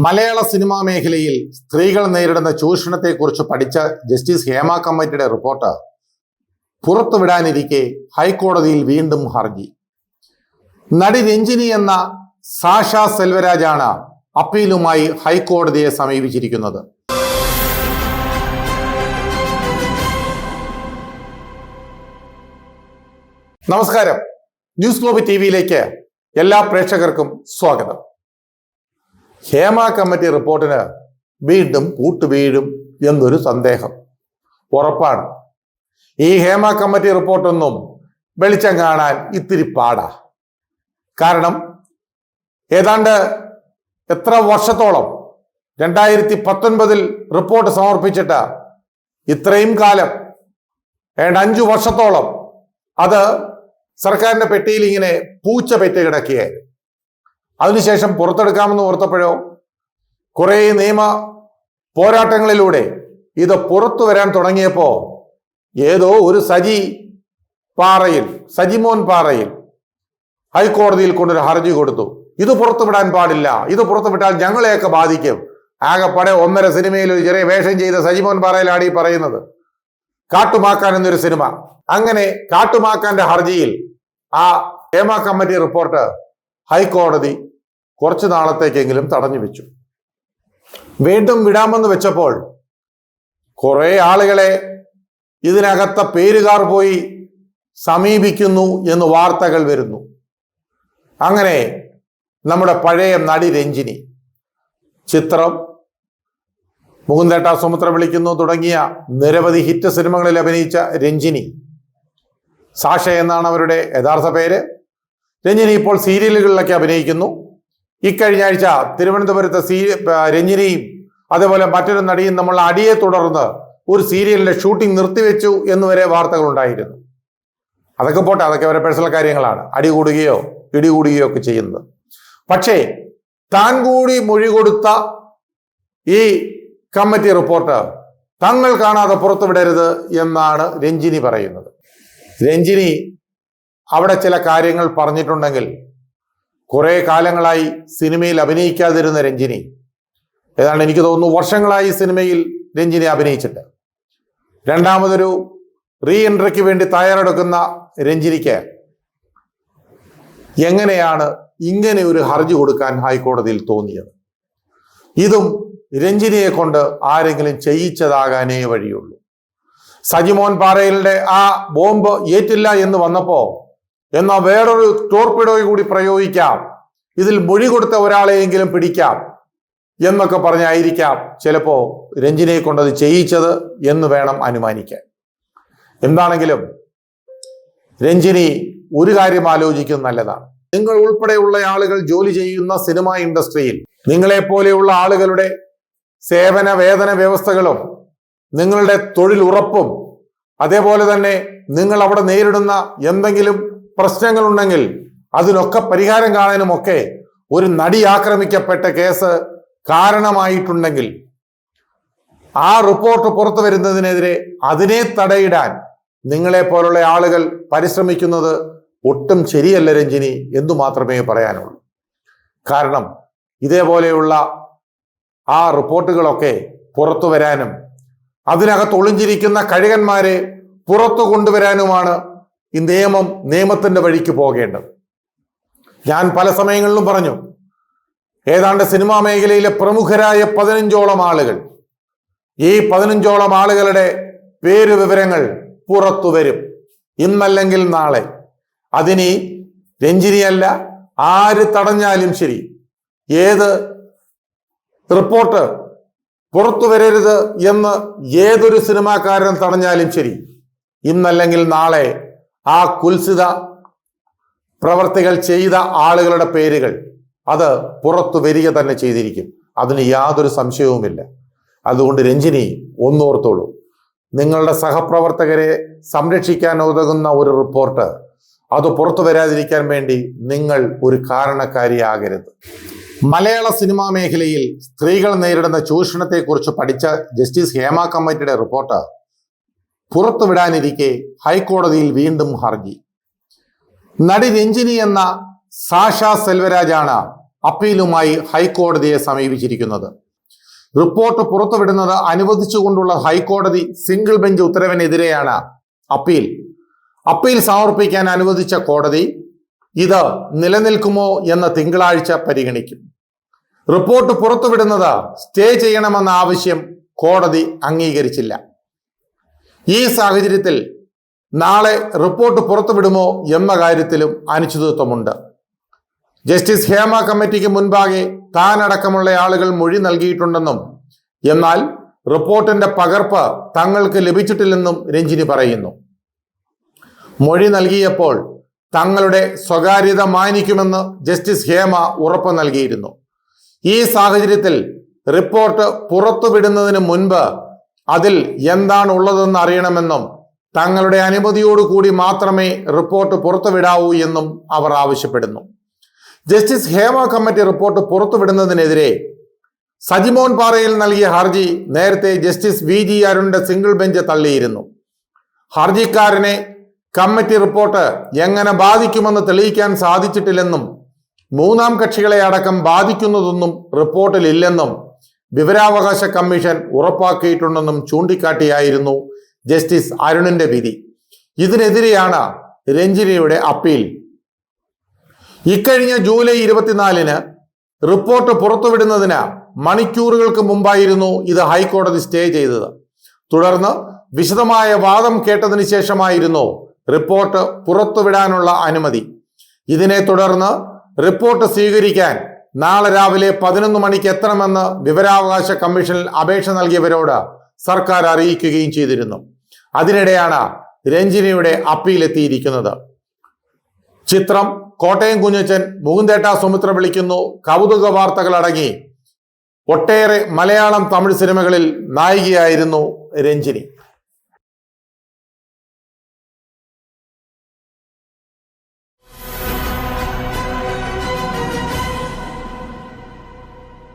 മലയാള cinema മേഖലയിൽ സ്ത്രീകൾ നേരിടുന്ന ചൂഷണത്തെക്കുറിച്ച് പഠിച്ച ജസ്റ്റിസ് ഹേമ കമ്മിറ്റിയുടെ റിപ്പോർട്ട് പുറത്തുവിടാനിരിക്കെ ഹൈക്കോടതിയിൽ വീണ്ടും ഹർജി. നടി രഞ്ജിനി എന്ന സാഷ സെൽവരാജാണ് അപ്പീലുമായി ഹൈക്കോടതിയെ സമീപിച്ചിരിക്കുന്നത്. നമസ്കാരം. ന്യൂസ് ഗ്ലോബി ടി വിയിലേക്ക് എല്ലാ പ്രേക്ഷകർക്കും സ്വാഗതം. ഹേമ കമ്മിറ്റി റിപ്പോർട്ടിന് വീണ്ടും കൂട്ടുവീഴും എന്നൊരു സന്ദേഹം. ഉറപ്പാണ്. ഈ ഹേമ കമ്മിറ്റി റിപ്പോർട്ടൊന്നും വെളിച്ചം കാണാൻ ഇത്തിരി പാടാ. കാരണം ഏതാണ്ട് എത്ര വർഷത്തോളം രണ്ടായിരത്തി പത്തൊൻപതിൽ റിപ്പോർട്ട് സമർപ്പിച്ചിട്ട് ഇത്രയും കാലം ഏണ്ട അഞ്ചു വർഷത്തോളം അത് സർക്കാരിന്റെ പെട്ടിയിൽ ഇങ്ങനെ പൂച്ച പെറ്റ് കിടക്കുകയായിരുന്നു. അതിനുശേഷം പുറത്തെടുക്കാമെന്ന് ഓർത്തപ്പോഴോ? കുറെ നിയമ പോരാട്ടങ്ങളിലൂടെ ഇത് പുറത്തു വരാൻ തുടങ്ങിയപ്പോ ഏതോ ഒരു സജി പാറയിൽ സജിമോൻ പാറയിൽ ഹൈക്കോടതിയിൽ കൊണ്ടൊരു ഹർജി കൊടുത്തു. ഇത് പുറത്തുവിടാൻ പാടില്ല. ഇത് പുറത്തുവിട്ടാൽ ഞങ്ങളെയൊക്കെ ബാധിക്കും. ആകെപ്പാടെ ഒന്നര സിനിമയിൽ ഒരു ചെറിയ വേഷം ചെയ്ത സജിമോൻ പാറയിലാണ് ഈ പറയുന്നത്. കാട്ടുമാക്കാൻ എന്നൊരു സിനിമ. അങ്ങനെ കാട്ടുമാക്കാന്റെ ഹർജിയിൽ ആ ഹേമ കമ്മിറ്റി റിപ്പോർട്ട് ഹൈക്കോടതി കുറച്ചു നാളത്തേക്കെങ്കിലും തടഞ്ഞു വെച്ചു. വീണ്ടും വിടാമെന്ന് വെച്ചപ്പോൾ കുറെ ആളുകളെ ഇതിനകത്ത പേരുകാർ പോയി സമീപിക്കുന്നു എന്ന് വാർത്തകൾ വരുന്നു. അങ്ങനെ നമ്മുടെ പഴയ നടി രഞ്ജിനി ചിത്രം മുകുന്ദേട്ട സുമിത്ര വിളിക്കുന്നു തുടങ്ങിയ നിരവധി ഹിറ്റ് സിനിമകളിൽ അഭിനയിച്ച രഞ്ജിനി. സാഷ എന്നാണ് അവരുടെ യഥാർത്ഥ പേര്. രഞ്ജിനി ഇപ്പോൾ സീരിയലുകളിലൊക്കെ അഭിനയിക്കുന്നു. ഇക്കഴിഞ്ഞ ആഴ്ച തിരുവനന്തപുരത്ത് സീ രഞ്ജിനിയും അതേപോലെ മറ്റൊരു നടിയും നമ്മൾ അടിയെ തുടർന്ന് ഒരു സീരിയലിന്റെ ഷൂട്ടിംഗ് നിർത്തിവെച്ചു എന്ന് വരെ വാർത്തകൾ ഉണ്ടായിരുന്നു അതൊക്കെ പോട്ടെ അതൊക്കെ അവരെ പേഴ്സണൽ കാര്യങ്ങളാണ്. അടി കൂടുകയോ ഇടി കൂടുകയോ ഒക്കെ ചെയ്യുന്നത്. പക്ഷേ താൻ കൂടി മൊഴി കൊടുത്ത ഈ കമ്മിറ്റി റിപ്പോർട്ട് തങ്ങൾ കാണാതെ പുറത്തുവിടരുത് എന്നാണ് രഞ്ജിനി പറയുന്നത്. രഞ്ജിനി അവിടെ ചില കാര്യങ്ങൾ പറഞ്ഞിട്ടുണ്ടെങ്കിൽ കുറേ കാലങ്ങളായി സിനിമയിൽ അഭിനയിക്കാതിരുന്ന രഞ്ജിനി. ഏതാണ്ട് എനിക്ക് തോന്നുന്നു വർഷങ്ങളായി സിനിമയിൽ രഞ്ജിനി അഭിനയിച്ചിട്ട്. രണ്ടാമതൊരു റീ എൻട്രിക്ക് വേണ്ടി തയ്യാറെടുക്കുന്ന രഞ്ജിനിക്ക് എങ്ങനെയാണ് ഇങ്ങനെ ഒരു ഹർജി കൊടുക്കാൻ ഹൈക്കോടതിയിൽ തോന്നിയത്? ഇതും രഞ്ജിനിയെ കൊണ്ട് ആരെങ്കിലും ചെയ്യിച്ചതാകാനേ വഴിയുള്ളൂ. സജിമോൻ പാറയിലെ ആ ബോംബ് ഏറ്റില്ല എന്ന് വന്നപ്പോ എന്നാൽ വേറൊരു ടോർപിഡോയും കൂടി പ്രയോഗിക്കാം. ഇതിൽ മൊഴി കൊടുത്ത ഒരാളെയെങ്കിലും പിടിക്കാം എന്നൊക്കെ പറഞ്ഞായിരിക്കാം ചിലപ്പോ രഞ്ജിനെ കൊണ്ടത് ചെയ്യിച്ചത് എന്ന് വേണം അനുമാനിക്കാൻ. എന്താണെങ്കിലും രഞ്ജിനി ഒരു കാര്യം ആലോചിക്കുന്നത് നല്ലതാണ്. നിങ്ങൾ ഉൾപ്പെടെയുള്ള ആളുകൾ ജോലി ചെയ്യുന്ന സിനിമ ഇൻഡസ്ട്രിയിൽ നിങ്ങളെ പോലെയുള്ള ആളുകളുടെ സേവന വേതന വ്യവസ്ഥകളും നിങ്ങളുടെ തൊഴിൽ ഉറപ്പും അതേപോലെ തന്നെ നിങ്ങൾ അവിടെ നേരിടുന്ന എന്തെങ്കിലും പ്രശ്നങ്ങളുണ്ടെങ്കിൽ അതിനൊക്കെ പരിഹാരം കാണാനുമൊക്കെ ഒരു നടി ആക്രമിക്കപ്പെട്ട കേസ് കാരണമായിട്ടുണ്ടെങ്കിൽ ആ റിപ്പോർട്ട് പുറത്തു വരുന്നതിനെതിരെ അതിനെ തടയിടാൻ നിങ്ങളെ പോലുള്ള ആളുകൾ പരിശ്രമിക്കുന്നത് ഒട്ടും ശരിയല്ല രഞ്ജിനി എന്നു മാത്രമേ പറയാനുള്ളൂ. കാരണം ഇതേപോലെയുള്ള ആ റിപ്പോർട്ടുകളൊക്കെ പുറത്തു വരാനും അതിനകത്ത് ഒളിഞ്ഞിരിക്കുന്ന കഴുകന്മാരെ പുറത്തു കൊണ്ടുവരാനുമാണ് ഈ നിയമം നിയമത്തിന്റെ വഴിക്ക് പോകേണ്ടത്. ഞാൻ പല സമയങ്ങളിലും പറഞ്ഞു ഏതാണ്ട് സിനിമാ മേഖലയിലെ പ്രമുഖരായ പതിനഞ്ചോളം ആളുകൾ ഈ പതിനഞ്ചോളം ആളുകളുടെ പേര് വിവരങ്ങൾ പുറത്തു വരും. ഇന്നല്ലെങ്കിൽ നാളെ. അതിനി രഞ്ജിനിയല്ല ആര് തടഞ്ഞാലും ശരി. ഏത് റിപ്പോർട്ട് പുറത്തു വരരുത് എന്ന് ഏതൊരു സിനിമാക്കാരൻ തടഞ്ഞാലും ശരി. ഇന്നല്ലെങ്കിൽ നാളെ ആ കുൽസിത പ്രവർത്തികൾ ചെയ്ത ആളുകളുടെ പേരുകൾ അത് പുറത്തു വരിക തന്നെ ചെയ്തിരിക്കും. അതിന് യാതൊരു സംശയവുമില്ല. അതുകൊണ്ട് രഞ്ജിനി ഒന്നോർത്തോളൂ. നിങ്ങളുടെ സഹപ്രവർത്തകരെ സംരക്ഷിക്കാൻ ഉതകുന്ന ഒരു റിപ്പോർട്ട് അത് പുറത്തു വരാതിരിക്കാൻ വേണ്ടി നിങ്ങൾ ഒരു കാരണക്കാരിയാകരുത്. മലയാള സിനിമാ മേഖലയിൽ സ്ത്രീകൾ നേരിടുന്ന ചൂഷണത്തെക്കുറിച്ച് പഠിച്ച ജസ്റ്റിസ് ഹേമ കമ്മിറ്റിയുടെ റിപ്പോർട്ട് പുറത്തുവിടാനിരിക്കെ ഹൈക്കോടതിയിൽ വീണ്ടും ഹർജി. നടി രഞ്ജിനി എന്ന സാഷ സെൽവരാജാണ് അപ്പീലുമായി ഹൈക്കോടതിയെ സമീപിച്ചിരിക്കുന്നത്. റിപ്പോർട്ട് പുറത്തുവിടുന്നത് അനുവദിച്ചുകൊണ്ടുള്ള ഹൈക്കോടതി സിംഗിൾ ബെഞ്ച് ഉത്തരവിനെതിരെയാണ് അപ്പീൽ. അപ്പീൽ സമർപ്പിക്കാൻ അനുവദിച്ച കോടതി ഇത് നിലനിൽക്കുമോ എന്ന് തിങ്കളാഴ്ച പരിഗണിക്കും. റിപ്പോർട്ട് പുറത്തുവിടുന്നത് സ്റ്റേ ചെയ്യണമെന്ന ആവശ്യം കോടതി അംഗീകരിച്ചില്ല. ഈ സാഹചര്യത്തിൽ നാളെ റിപ്പോർട്ട് പുറത്തുവിടുമോ എന്ന കാര്യത്തിലും അനിശ്ചിതത്വമുണ്ട്. ജസ്റ്റിസ് ഹേമ കമ്മിറ്റിക്ക് മുൻപാകെ താനടക്കമുള്ള ആളുകൾ മൊഴി നൽകിയിട്ടുണ്ടെന്നും എന്നാൽ റിപ്പോർട്ടിന്റെ പകർപ്പ് തങ്ങൾക്ക് ലഭിച്ചിട്ടില്ലെന്നും രഞ്ജിനി പറയുന്നു. മൊഴി നൽകിയപ്പോൾ തങ്ങളുടെ സ്വകാര്യത മാനിക്കുമെന്ന് ജസ്റ്റിസ് ഹേമ ഉറപ്പ് നൽകിയിരുന്നു. ഈ സാഹചര്യത്തിൽ റിപ്പോർട്ട് പുറത്തുവിടുന്നതിന് മുൻപ് അതിൽ എന്താണ് ഉള്ളതെന്ന് അറിയണമെന്നും തങ്ങളുടെ അനുമതിയോടുകൂടി മാത്രമേ റിപ്പോർട്ട് പുറത്തുവിടാവൂ എന്നും അവർ ആവശ്യപ്പെടുന്നു. ജസ്റ്റിസ് ഹേമ കമ്മിറ്റി റിപ്പോർട്ട് പുറത്തുവിടുന്നതിനെതിരെ സജിമോൻ പാറയിൽ നൽകിയ ഹർജി നേരത്തെ ജസ്റ്റിസ് വി ജി അരുണിന്റെ സിംഗിൾ ബെഞ്ച് തള്ളിയിരുന്നു. ഹർജിക്കാരനെ കമ്മിറ്റി റിപ്പോർട്ട് എങ്ങനെ ബാധിക്കുമെന്ന് തെളിയിക്കാൻ സാധിച്ചിട്ടില്ലെന്നും മൂന്നാം കക്ഷികളെ അടക്കം ബാധിക്കുന്നതൊന്നും റിപ്പോർട്ടിലില്ലെന്നും വിവരാവകാശ കമ്മീഷൻ ഉറപ്പാക്കിയിട്ടുണ്ടെന്നും ചൂണ്ടിക്കാട്ടിയായിരുന്നു ജസ്റ്റിസ് അരുണിന്റെ വിധി. ഇതിനെതിരെയാണ് രഞ്ജിനിയുടെ അപ്പീൽ. ഇക്കഴിഞ്ഞ ജൂലൈ ഇരുപത്തിനാലിന് റിപ്പോർട്ട് പുറത്തുവിടുന്നതിന് മണിക്കൂറുകൾക്ക് മുമ്പായിരുന്നു ഇത് ഹൈക്കോടതി സ്റ്റേ ചെയ്തത്. തുടർന്ന് വിശദമായ വാദം കേട്ടതിന് ശേഷമായിരുന്നു റിപ്പോർട്ട് പുറത്തുവിടാനുള്ള അനുമതി. ഇതിനെ തുടർന്ന് റിപ്പോർട്ട് സ്വീകരിക്കാൻ നാളെ രാവിലെ പതിനൊന്ന് മണിക്ക് എത്തണമെന്ന് വിവരാവകാശ കമ്മീഷനിൽ അപേക്ഷ നൽകിയവരോട് സർക്കാർ അറിയിക്കുകയും ചെയ്തിരുന്നു. അതിനിടെയാണ് രഞ്ജിനിയുടെ അപ്പീൽ എത്തിയിരിക്കുന്നത് ചിത്രം കോട്ടയം കുഞ്ഞച്ചൻ മുകുന്ദേട്ട സുമിത്ര വിളിക്കുന്നു. കൗതുക വാർത്തകൾ അടങ്ങി. ഒട്ടേറെ മലയാളം തമിഴ് സിനിമകളിൽ നായികയായിരുന്നു രഞ്ജിനി.